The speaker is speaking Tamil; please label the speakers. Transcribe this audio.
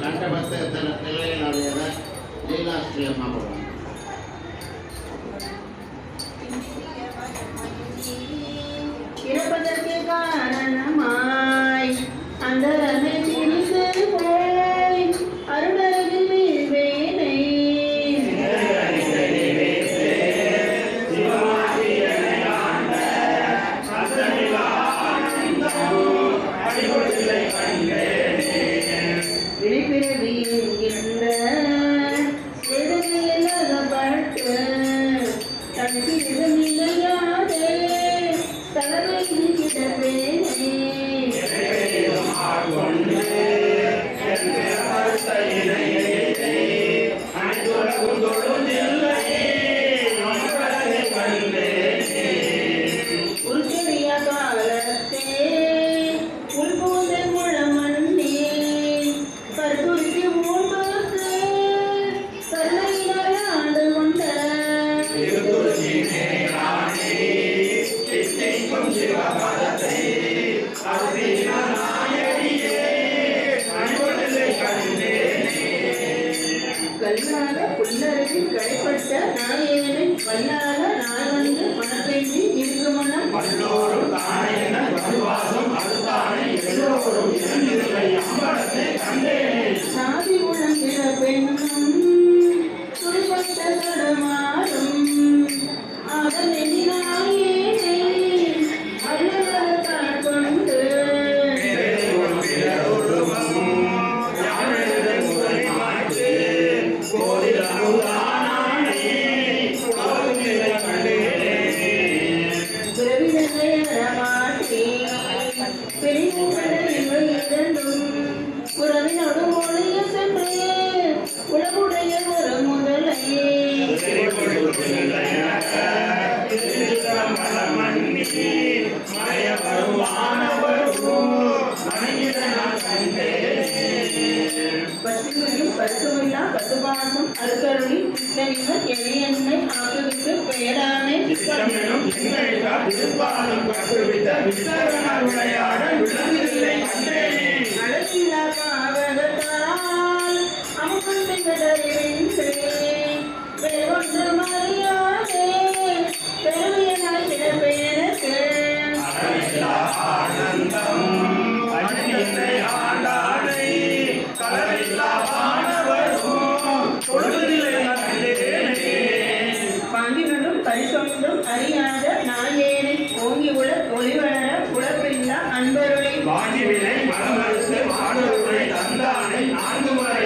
Speaker 1: ಗಂಟೆ ಬರ್ತಾ ಇರ್ತಾನೆ ತೆಲಗಿ ನಡೆಯದ ಲೀಲಾಶ್ರೀ ಅಮ್ಮ கல்லால புல்லருக்கு கடைப்பட்ட நாயேனை வல்லால நாள் வந்து மனப்பெய்தி இருக்குமனம் சாதி பசுமையும் பசுமையா பசுபாசம் அருகருளி சித்தனிவர் எளியன்மை ஆக்குவித்து பெயராமை அழகிலா பரிசொன்றும் அறியாத நாயேனை ஓங்கி உள ஒளிவளர உழப்பில்லா அன்பருளை.
Speaker 2: வாணிவினை மனமறுத்து மாணவர்களை தந்தானை நான்கு முறை